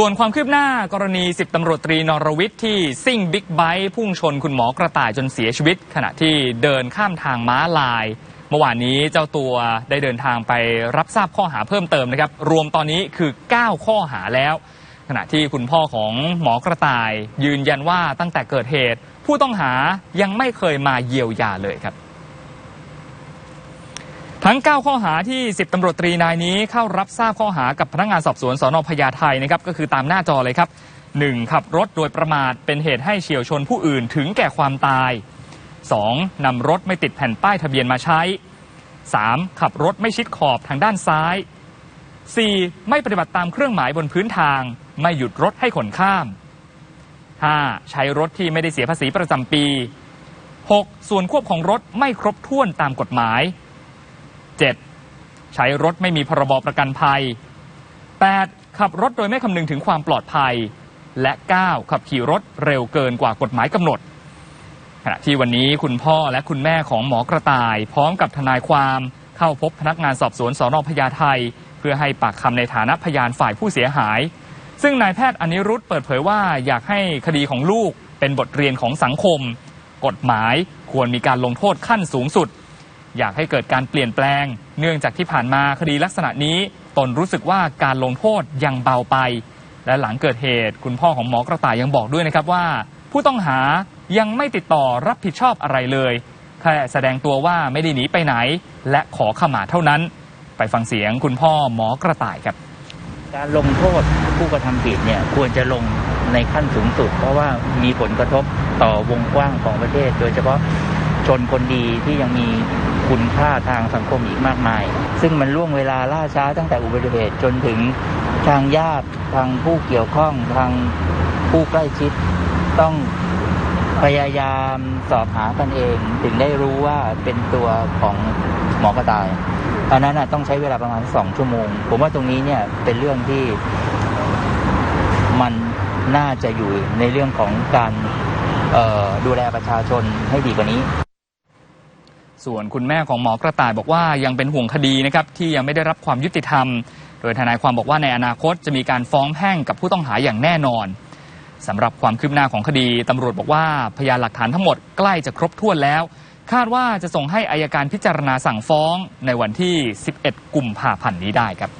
ส่วนความคืบหน้ากรณี 10ตำรวจตรีนรวิทย์ที่ซิ่งบิ๊กไบค์พุ่งชนคุณหมอกระต่ายจนเสียชีวิต ขณะที่เดินข้ามทางม้าลาย เมื่อวานนี้เจ้าตัวได้เดินทางไปรับทราบข้อหาเพิ่มเติมนะครับ รวมตอนนี้คือ 9 ข้อหาแล้ว ขณะที่คุณพ่อของหมอกระต่าย ยืนยันว่าตั้งแต่เกิดเหตุ ผู้ต้องหายังไม่เคยมาเยียวยาเลยครับ ทั้ง 9 ข้อหาที่ 10 ตำรวจตรีนายนี้เข้ารับทราบข้อหากับพนักงานสอบสวนสอนอพญาไทนะครับก็คือตามหน้าจอเลยครับ 1. ขับรถโดยประมาทเป็นเหตุให้เฉียวชนผู้อื่นถึงแก่ความตาย 2. นำรถไม่ติดแผ่นป้ายทะเบียนมาใช้ 3. ขับรถไม่ชิดขอบทางด้านซ้าย 4. ไม่ปฏิบัติตามเครื่องหมายบนพื้นทาง ไม่หยุดรถให้ขนข้าม 5. ใช้รถที่ไม่ได้เสียภาษีประจำปี 6. ส่วนควบของรถไม่ครบถ้วนตามกฎหมาย 7. ใช้รถไม่มีพรบประกันภัย 8. ขับรถโดยไม่คำนึงถึงความปลอดภัย และ 9. ขับขี่รถเร็วเกินกว่ากฎหมายกำหนดขณะที่วันนี้คุณพ่อและคุณแม่ของหมอกระต่าย พร้อมกับทนายความเข้าพบพนักงานสอบสวนสอนอพญาไทเพื่อให้ปากคำในฐานะพยานฝ่ายผู้เสียหาย ซึ่งนายแพทย์อนิรุธเปิดเผยว่าอยากให้คดีของลูกเป็นบทเรียนของสังคม กฎหมายควรมีการลงโทษขั้นสูงสุด อยากให้เกิดการเปลี่ยนแปลง เนื่องจากที่ผ่านมาคดีลักษณะนี้ ตนรู้สึกว่าการลงโทษยังเบาไป และหลังเกิดเหตุ คุณพ่อของหมอกระต่ายยังบอกด้วยนะครับว่า ผู้ต้องหายังไม่ติดต่อรับผิดชอบอะไรเลยแค่แสดงตัวว่าไม่ได้หนีไปไหน และขอขมาเท่านั้น ไปฟังเสียงคุณพ่อหมอกระต่ายครับ การลงโทษผู้กระทำผิดเนี่ยควรจะลงในขั้นสูงสุด เพราะว่ามีผลกระทบต่อวงกว้างของประเทศ โดยเฉพาะ ชนคนดีที่ยังมีคุณค่าทางสังคมอีกมากมาย ซึ่งมันล่วงเวลาล่าช้าตั้งแต่อุบัติเหตุจนถึงทางญาติทางผู้เกี่ยวข้องทางผู้ใกล้ชิดต้องพยายามสอบหากันเอง ถึงได้รู้ว่าเป็นตัวของหมอกระต่ายอันนั้นนะต้องใช้เวลาประมาณสองชั่วโมง ผมว่าตรงนี้เนี่ยเป็นเรื่องที่มันน่าจะอยู่ในเรื่องของการดูแลประชาชนให้ดีกว่านี้ ส่วนคุณแม่ของหมอกระต่ายบอกว่ายังเป็นห่วงคดีนะครับที่ยังไม่ได้รับความยุติธรรม โดยทนายความบอกว่าในอนาคตจะมีการฟ้องแพ่งกับผู้ต้องหาอย่างแน่นอนสำหรับความคืบหน้าของคดีตำรวจบอกว่าพยานหลักฐานทั้งหมดใกล้จะครบถ้วนแล้ว คาดว่าจะส่งให้อายการพิจารณาสั่งฟ้องในวันที่ 11 กุมภาพันธ์นี้ได้ครับ